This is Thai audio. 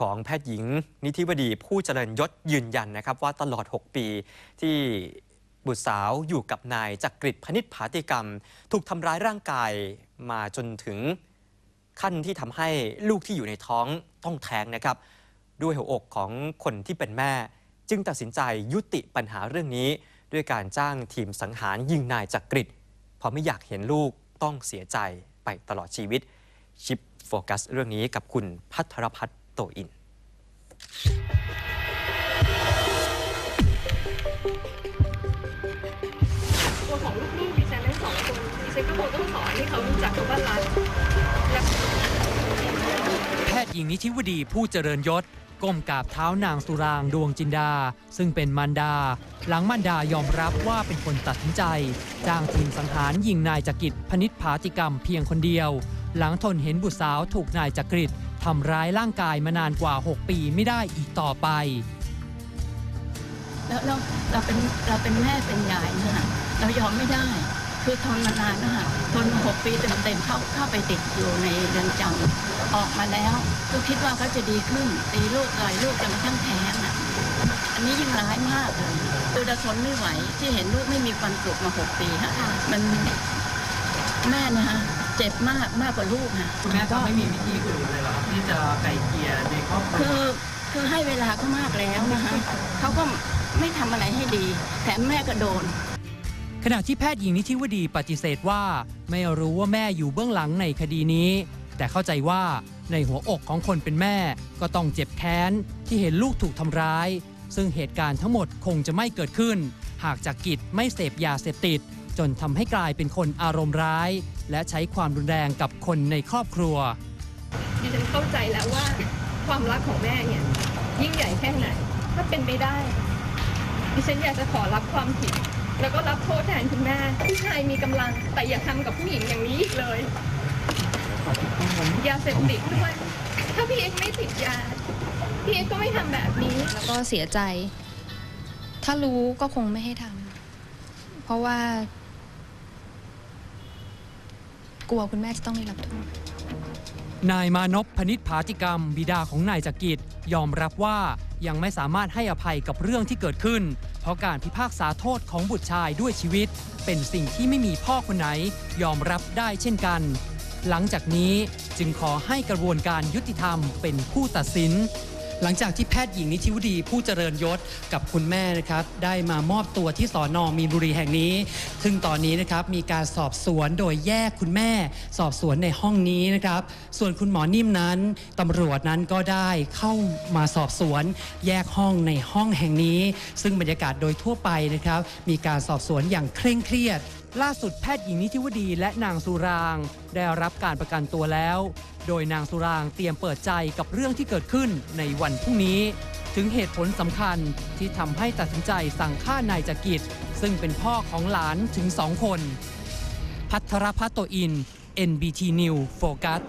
ของแพทย์หญิงนิธิวดีผู้เจริญยศยืนยันนะครับ ว่าตลอด 6 ปีที่บุตรสาวอยู่กับนายจักริดพนิษผาติกรรม ถูกทำร้ายร่างกายมาจนถึงขั้นที่ทำให้ลูกที่อยู่ในท้องต้องแท้งนะครับ ด้วยหัวอกของคนที่เป็นแม่ จึงตัดสินใจยุติปัญหาเรื่องนี้ ด้วยการจ้างทีมสังหารยิงนายจักริดเพราะไม่อยากเห็นลูกต้องเสียใจไปตลอดชีวิตชิปโฟกัสเรื่องนี้กับคุณพัทรพัฒน์ ตอิน ตัวของลูกๆดิฉันทั้งสองคนดิฉันก็คงต้องสอนให้เขารู้จักคำว่ารักและแพทย์หญิงนิธิวดีผู้เจริญยศ ก้มกราบเท้านางสุรางดวงจินดา ซึ่งเป็นมารดา หลังมารดายอมรับว่าเป็นคนตัดสินใจ จ้างทีมสังหารยิงนายจักริดพนิษผาติกรรมเพียงคนเดียว หลังทนเห็นบุตรสาวถูกนายจักริด ทำร้ายร่างกายมานานกว่า 6 ปีไม่ได้อีกต่อไป แล้วเราเราเป็นเราเป็นแม่เป็นยายนะคะเรายอมไม่ได้ คือทนมานานนะคะทนหกปีเต็มๆเข้าเข้าไปติดอยู่ในเรือนจำออกมาแล้วก็คิดว่าเขาจะดีขึ้นตีลูกต่อยลูกจนกระทั่งแท้งอะอันนี้ยิ่งร้ายมากเลยคือเราทนไม่ไหวที่เห็นลูกไม่มีความสุขมาหกปีค่ะมันแม่นะคะ เจ็บมากมากกว่าลูกค่ะคุณแม่ก็ไม่มีวิธีอื่นเลยหรอที่จะไกลเกลี่ยในครอบครัวคือคือให้เวลาเขามากแล้วนะคะเขาก็ไม่ทำอะไรให้ดีแถมแม่ก็โดน ขณะที่แพทย์หญิงนิธิวดีปฏิเสธว่า ไม่รู้ว่าแม่อยู่เบื้องหลังในคดีนี้ แต่เข้าใจว่าในหัวอกของคนเป็นแม่ ก็ต้องเจ็บแค้นที่เห็นลูกถูกทำร้าย ซึ่งเหตุการณ์ทั้งหมดคงจะไม่เกิดขึ้น หากจากกิจไม่เสพยาเสพติด จนทำให้กลายเป็นคนอารมณ์ร้าย และใช้ความรุนแรงกับคนในครอบครัวดิฉันเข้าใจแล้วว่าความรักของแม่เนี่ยยิ่งใหญ่แค่ไหน ถ้าเป็นไปได้ดิฉันอยากจะขอรับความผิด แล้วก็รับโทษแทนคุณแม่ผู้ชายมีกำลังแต่อย่าทำกับผู้หญิงอย่างนี้อีกเลยยาเสพติดด้วยถ้าพี่เอ็กซ์ไม่ติดยาพี่เอ็กซ์ก็ไม่ทำแบบนี้ แล้วก็เสียใจ ถ้ารู้ก็คงไม่ให้ทำเพราะว่า กลัวคุณแม่จะต้องได้รับโทษนายมานพพนิษผาติกรรม บิดาของนายจักริดยอมรับว่ายังไม่สามารถให้อภัยกับเรื่องที่เกิดขึ้น เพราะการพิพากษาโทษของบุตรชายด้วยชีวิต เป็นสิ่งที่ไม่มีพ่อคนไหน ยอมรับได้เช่นกัน หลังจากนี้จึงขอให้กระบวนการยุติธรรมเป็นผู้ตัดสิน หลังจากที่แพทย์หญิงนิธิวดีผู้เจริญยศกับคุณแม่นะครับได้มามอบตัวที่สอนอมีนบุรีแห่งนี้ ซึ่งตอนนี้นะครับมีการสอบสวนโดยแยกคุณแม่ สอบสวนในห้องนี้นะครับ ส่วนคุณหมอนิ่มนั้นตำรวจนั้นก็ได้เข้ามาสอบสวน แยกห้องในห้องแห่งนี้ ซึ่งบรรยากาศโดยทั่วไปนะครับ มีการสอบสวนอย่างเคร่งเครียด ล่าสุดแพทย์หญิงนิธิวดีและนางสุราง ได้รับการประกันตัวแล้ว โดยนางสุรางเตรียมเปิดใจกับเรื่องที่เกิดขึ้นในวันพรุ่งนี้ ถึงเหตุผลสำคัญที่ทำให้ตัดสินใจสั่งฆ่านายจักริดซึ่งเป็นพ่อของหลานถึงสองคน พัทรพัตโตอิน NBT News โฟกัส